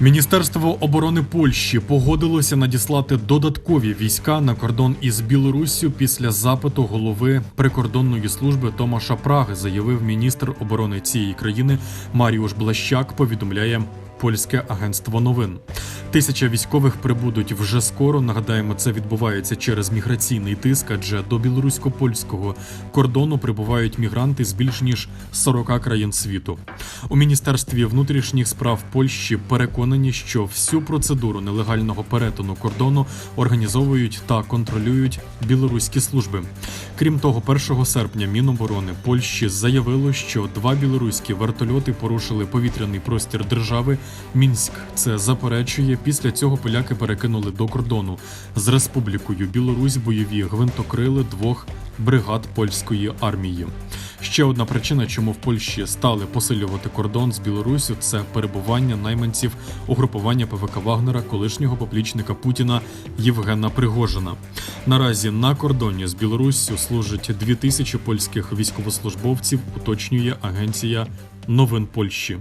Міністерство оборони Польщі погодилося надіслати додаткові війська на кордон із Білоруссю після запиту голови прикордонної служби Томаша Праги, заявив міністр оборони цієї країни Маріуш Блащак. Повідомляє польське агентство новин. Тисяча військових прибудуть вже скоро. Нагадаємо, це відбувається через міграційний тиск, адже до білорусько-польського кордону прибувають мігранти з більш ніж 40 країн світу. У міністерстві внутрішніх справ Польщі переконані, що всю процедуру нелегального перетину кордону організовують та контролюють білоруські служби. Крім того, 1 серпня Міноборони Польщі заявило, що два білоруські вертольоти порушили повітряний простір держави. Мінськ це заперечує. Після цього поляки перекинули до кордону з Республікою Білорусь бойові гвинтокрили двох бригад польської армії. Ще одна причина, чому в Польщі стали посилювати кордон з Білоруссю, це перебування найманців угрупування ПВК Вагнера, колишнього поплічника Путіна Євгена Пригожина. Наразі на кордоні з Білоруссю служить дві тисячі польських військовослужбовців, уточнює агенція новин Польщі.